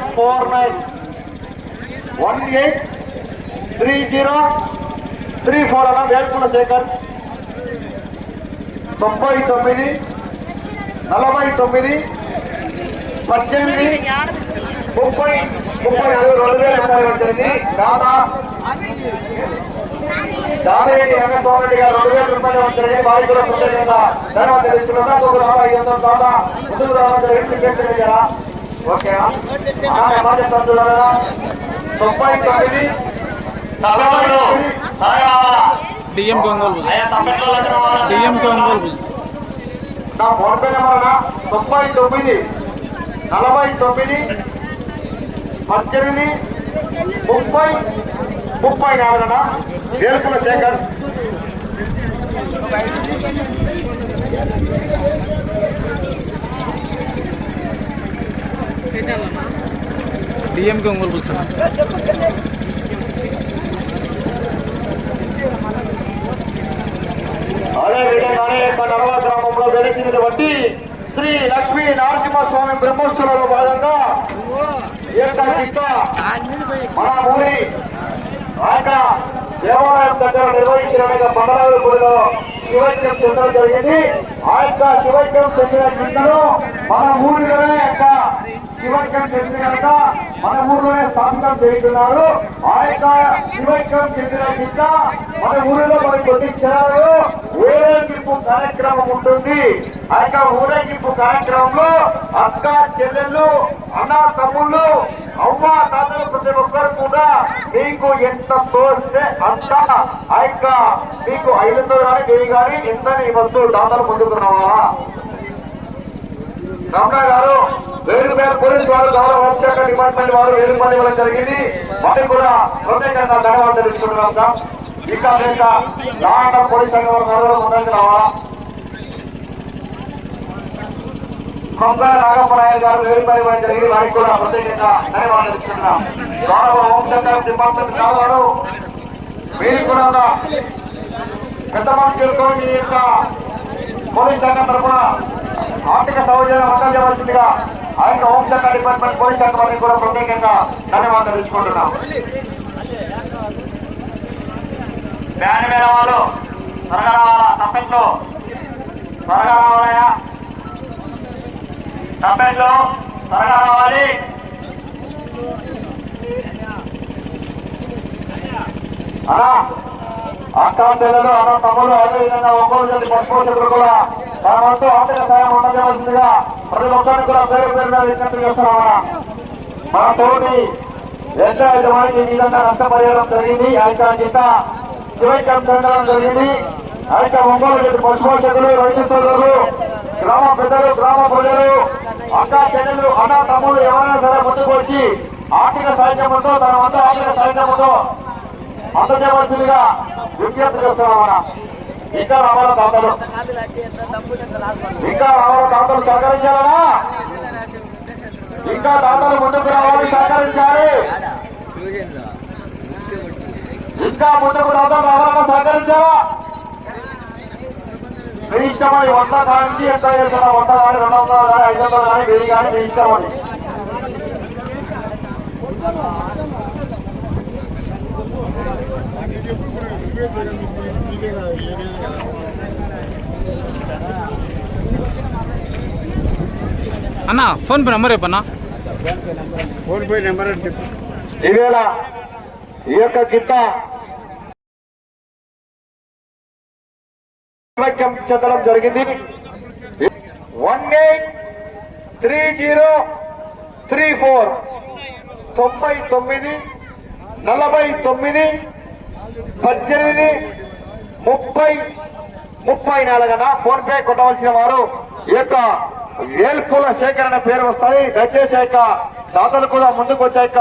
Nine four nine. One eight three zero three four అన్న వేల్కుల శేఖర్. తొంభై తొమ్మిది నలభై తొమ్మిది పద్దెనిమిది ముప్పై ముప్పై నాలుగు రెండు వేల ఎనభై వచ్చింది. దాదా దాదాపు రంగస్వామి రెడ్డి గారు రెండు వేల రూపాయలు వచ్చింది. బాధితుల కూడా ప్రత్యేకంగా ధన్యవాదాలు తెలుసుకున్నా ఐదు వందల దాదా ముందుకు రావాలి టికెట్ కదా ఓకే. తొంభై తొమ్మిది. నలభై తొమ్మిది డిఎంకి ఒంగోలు డిఎంకి ఒంగోలు నా ఫోన్ పే నెంబర్ తొంభై తొమ్మిది. నలభై తొమ్మిది. పద్దెనిమిది. ముప్పై. ముప్పై నాలుగున వేలుపుల శేఖర్. డిఎంకి ఒంగోలు కూర్చోండి అదే నడవ గ్రామంలో వెలిసినటువంటి శ్రీ లక్ష్మీ నరసింహస్వామి బ్రహ్మోత్సవంలో భాగంగా ఈ మన ఊరి ఆ దేవాలయం దగ్గర నిర్వహించిన పండగల శివైక్యం చెందడం జరిగింది. ఆ యొక్క శివైక్యం చెందిన చిత్తను మన ఊరి శివైక్యం చెందిన కనుక మన ఊరిలోనే స్థాపితం చేస్తున్నారు. ఆ యొక్క శివైక్యం చెందిన చిత్త మన ఊరిలో మరి కొద్ది క్షణాలు ఊరేగింపు కార్యక్రమం ఉంటుంది. ఆ యొక్క ఊరేగింపు కార్యక్రమంలో అక్క చెల్లెళ్ళు అన్న తమ్ముళ్ళు అమ్మ తాతలు ప్రతి ఒక్కరు కూడా మీకు ఎంత తోస్తే అంత ఆ యొక్క మీకు ఐదు వందలు కానీ వెయ్యి కానీ ఎంత ఇవ్వచ్చు దాతలు పొందుతున్నావా? రమణ గారు వేరు వేల పోలీస్ వారు గౌరవ హోంశాఖ డిపార్ట్మెంట్ వారు వేరు మంది ఇవ్వడం జరిగింది. వారికి కూడా ప్రత్యేకంగా ధన్యవాదాలు తెలుసుకుంటున్నాం సార్. ఇంకా లేక లాండ పోలీస్ సంఘం వారు నలుగురు ముందుకు రావాలా? కొంగ నాగప్పనాయర్ గారు వేరు పని ఇవ్వడం జరిగింది. వారికి కూడా ప్రత్యేకంగా ధన్యవాదాలు తెలుసుకుంటున్నాం గౌరవ హోంశాఖ డిపార్ట్మెంట్ గారు మీరు కూడా పెద్ద మనుషులతో మీ యొక్క పోలీస్ శాఖ తరఫున ఆర్థిక సౌజన్యం అందజేయవలసిందిగా ఆ యొక్క హోంశాఖ డిపార్ట్మెంట్ పోలీస్ శాఖ వారికి కూడా ప్రత్యేకంగా ధన్యవాదాలు తెలుసుకుంటున్నాం. బ్యాన్ మీద వాళ్ళు త్వరగా రావాలా? తప్పెట్లు? త్వరగా రావాలయా తప్పెట్లు? త్వరగా రావాలి? అలా అక్క చెల్లెలు అన్న తమ్ముడు అదేవిధంగా ఒక్కొక్క జల్లి పట్టుకోవచ్చు కూడా. తన వంతు ఆర్థిక సాయం ఉండజేయవలసిందిగా ప్రతి ఒక్కరిని కూడా పేరు పేరు మీద విజ్ఞప్తి చేస్తున్నామన్నా మన తోటి ఎంత యజమానికి ఈ విధంగా నష్టపరిహారం జరిగింది. ఆ యొక్క కింద శివైక్యం చెందడం జరిగింది. ఆ యొక్క ఒంగోలు జల్లి పశుపోషకులు రైతు సోదరులు గ్రామ పెద్దలు గ్రామ ప్రజలు అక్క చెల్లెలు అన్న తమ్ముడు ఎవరైనా సరే ముందుకొచ్చి ఆర్థిక సాయంతో తన వంతు ఆర్థిక సాయంతో అందజేయవలసిందిగా విజ్ఞప్తి చేస్తున్నామన్నా ఇంకా రావాలి దాతలు ఇంకా రావాలి దాతలు సహకరించాలనా ఇంకా దాతలు ముందుకు రావాలి సహకరించాలి ఇంకా ముందుకు దాతలు రావాలన్నా సహకరించాలా మీ ఇష్టమని వంద కానీ ఎంత చేస్తున్నా వంద కానీ రెండు వందల కానీ ఐదు వందలు కానీ వెయ్యి కానీ మీ ఇష్టమని అన్న ఫోన్ పే నెంబర్ చెప్పన్నా? ఫోన్ పే నెంబర్ అని చెప్పు. ఈవేళ ఈ యొక్క వాక్యం చెందడం జరిగింది. One eight three zero three four తొంభై తొమ్మిది నలభై తొమ్మిది పద్దెనిమిది ముప్పై ముప్పై నాలుగున ఫోన్ పే కొట్టవలసిన వారు ఈ యొక్క వేల్పుల సేకరణ పేరు వస్తాయి దయచేసి యొక్క దాతలు కూడా ముందుకు వచ్చాక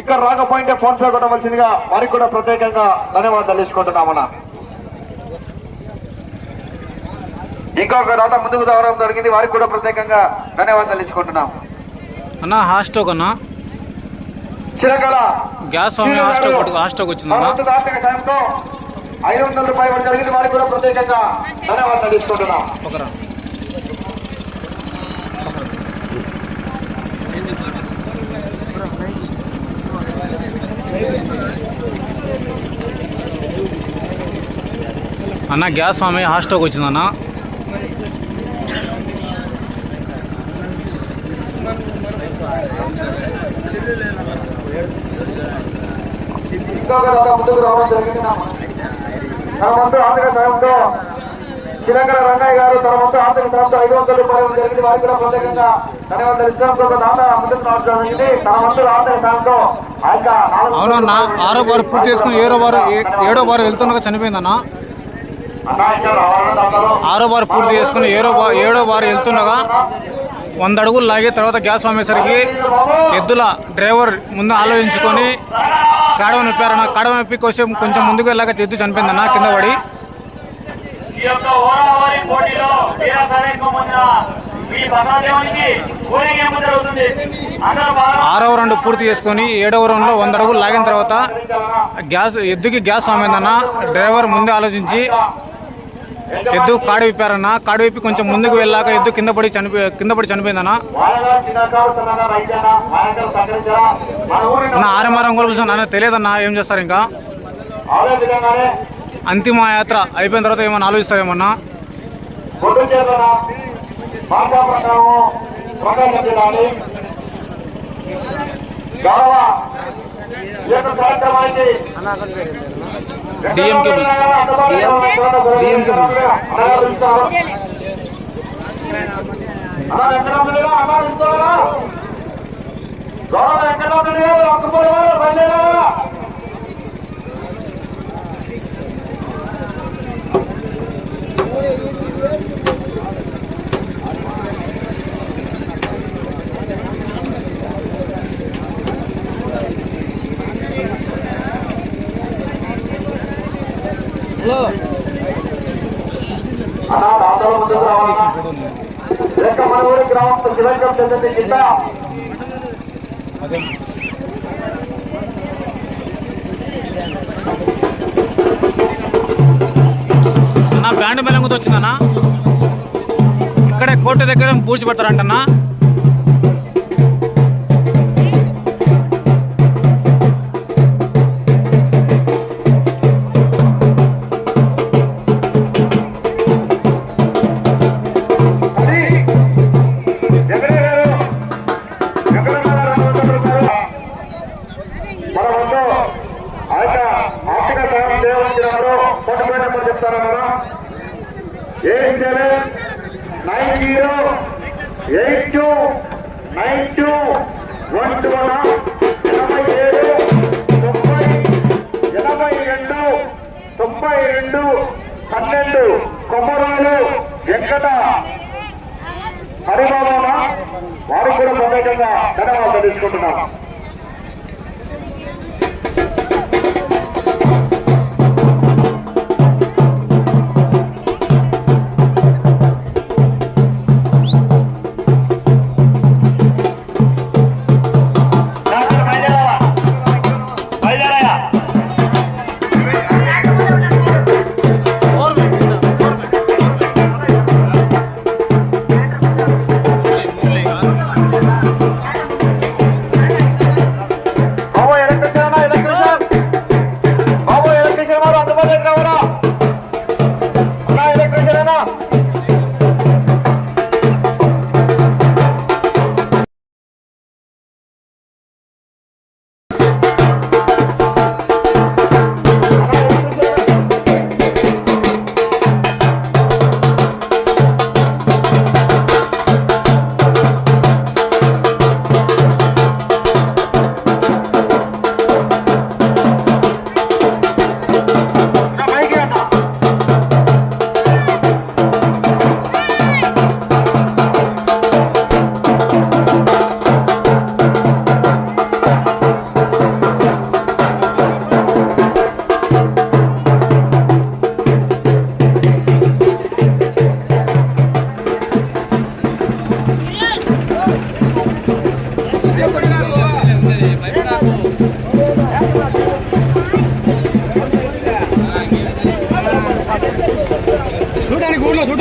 ఇక్కడ రాకపోయింటే ఫోన్ పే కొట్టవలసిందిగా వారికి కూడా ప్రత్యేకంగా ధన్యవాదాలు తెలుసుకుంటున్నామన్నా. ఇంకొక దాత ముందుకు రావడం జరిగింది. వారికి కూడా ప్రత్యేకంగా ధన్యవాదాలు తెలుసుకుంటున్నాం. అన్నా హాస్టోక్ గ్యాస్ స్వామి హాస్టల్ హాస్టల్కి వచ్చిందమ్మా. ఐదు వందల రూపాయలు అన్న గ్యాస్ స్వామి హాస్టల్కి వచ్చిందన్న. Thank దాకా ముందుకు రావడం జరిగింది తన వంతు ఆర్థిక సాయంతో చిరంగల రంగయ్య గారు తన వంతు ఆర్థిక సాయంతో ఐదు వందల రూపాయలు జరిగింది వారికి కూడా ప్రత్యేకంగా ధన్యవాదాలు ఇస్తాం నాన్న ముందుకు రావడం జరిగింది తన వంతు ఆర్థిక సాయంతో ఆ ఆరో బారు పూర్తి చేసుకుని ఏడో బారు ఏడో బారు వెళ్తుండగా చనిపోయిందన్నా? ఆరో బారు పూర్తి చేసుకుని ఏడో ఏడో బారు వెళ్తుండగా వంద అడుగులు లాగి తర్వాత గ్యాస్ అమ్మేసరికి ఎద్దుల డ్రైవర్ ముందు ఆలోచించుకొని కాడవ నొప్పారన్న కాడవ నొప్పి కొంచెం కొంచెం ముందుకు వెళ్ళాక ఎద్దు చనిపోయిందన్న కింద పడి. ఆరవ రౌండ్ పూర్తి చేసుకొని ఏడవ రౌండ్లో వంద అడుగులు లాగిన తర్వాత గ్యాస్ ఎద్దుకి గ్యాస్ అమ్మిందన్న డ్రైవర్ ముందే ఆలోచించి ఎద్దు కాడు విప్పారన్న. కాడు విప్పి కొంచెం ముందుకు వెళ్ళాక ఎద్దు కింద పడి చనిపో కింద పడి చనిపోయిందన్న. నా ఆరమారం కొలుసు నాన్న తెలియదన్న ఏం చేస్తారు ఇంకా? అంతిమ యాత్ర అయిపోయిన తర్వాత ఏమన్నా ఆలోచిస్తారేమన్నా? గౌరవ ఈ యొక్క కార్యక్రమానికి డిఎంకే బుల్స్. DMK bulls. అన్నా వెంకటరామరెడ్డి గారు, అన్నా ఇస్తారా? గౌరవ వెంకటరామరెడ్డి గారు, ఒక్కపూడి వారు, బయలుదేరారా? అన్నా ముందుకు చెందింది కింద. అన్న బ్యాండ్ మెలంగుతో వచ్చిందన్న. ఇక్కడే కోట దగ్గర పూడ్చి పెడతారంటన్నా. వెంకట. హరిబాబా వారికి కూడా ప్రత్యేకంగా ధన్యవాదాలు తీసుకుంటున్నాం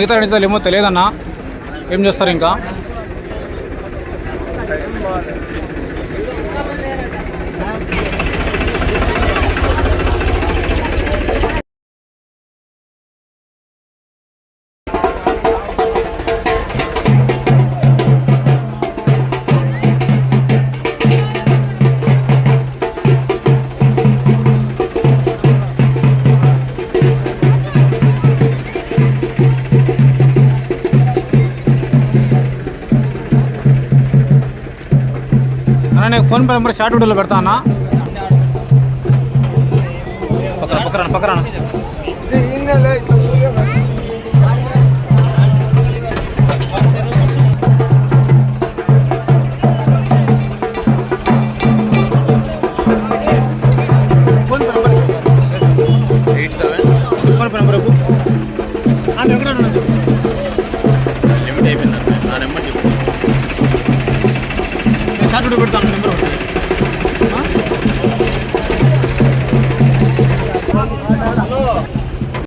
మిగతా రైతులు ఏమో తెలియదన్నా. ఏం చేస్తారు ఇంకా? అన్న నేను ఫోన్ పే నెంబర్ షార్ట్ వీడియోలో పెడతా అన్న పక్కన పక్కన పక్కన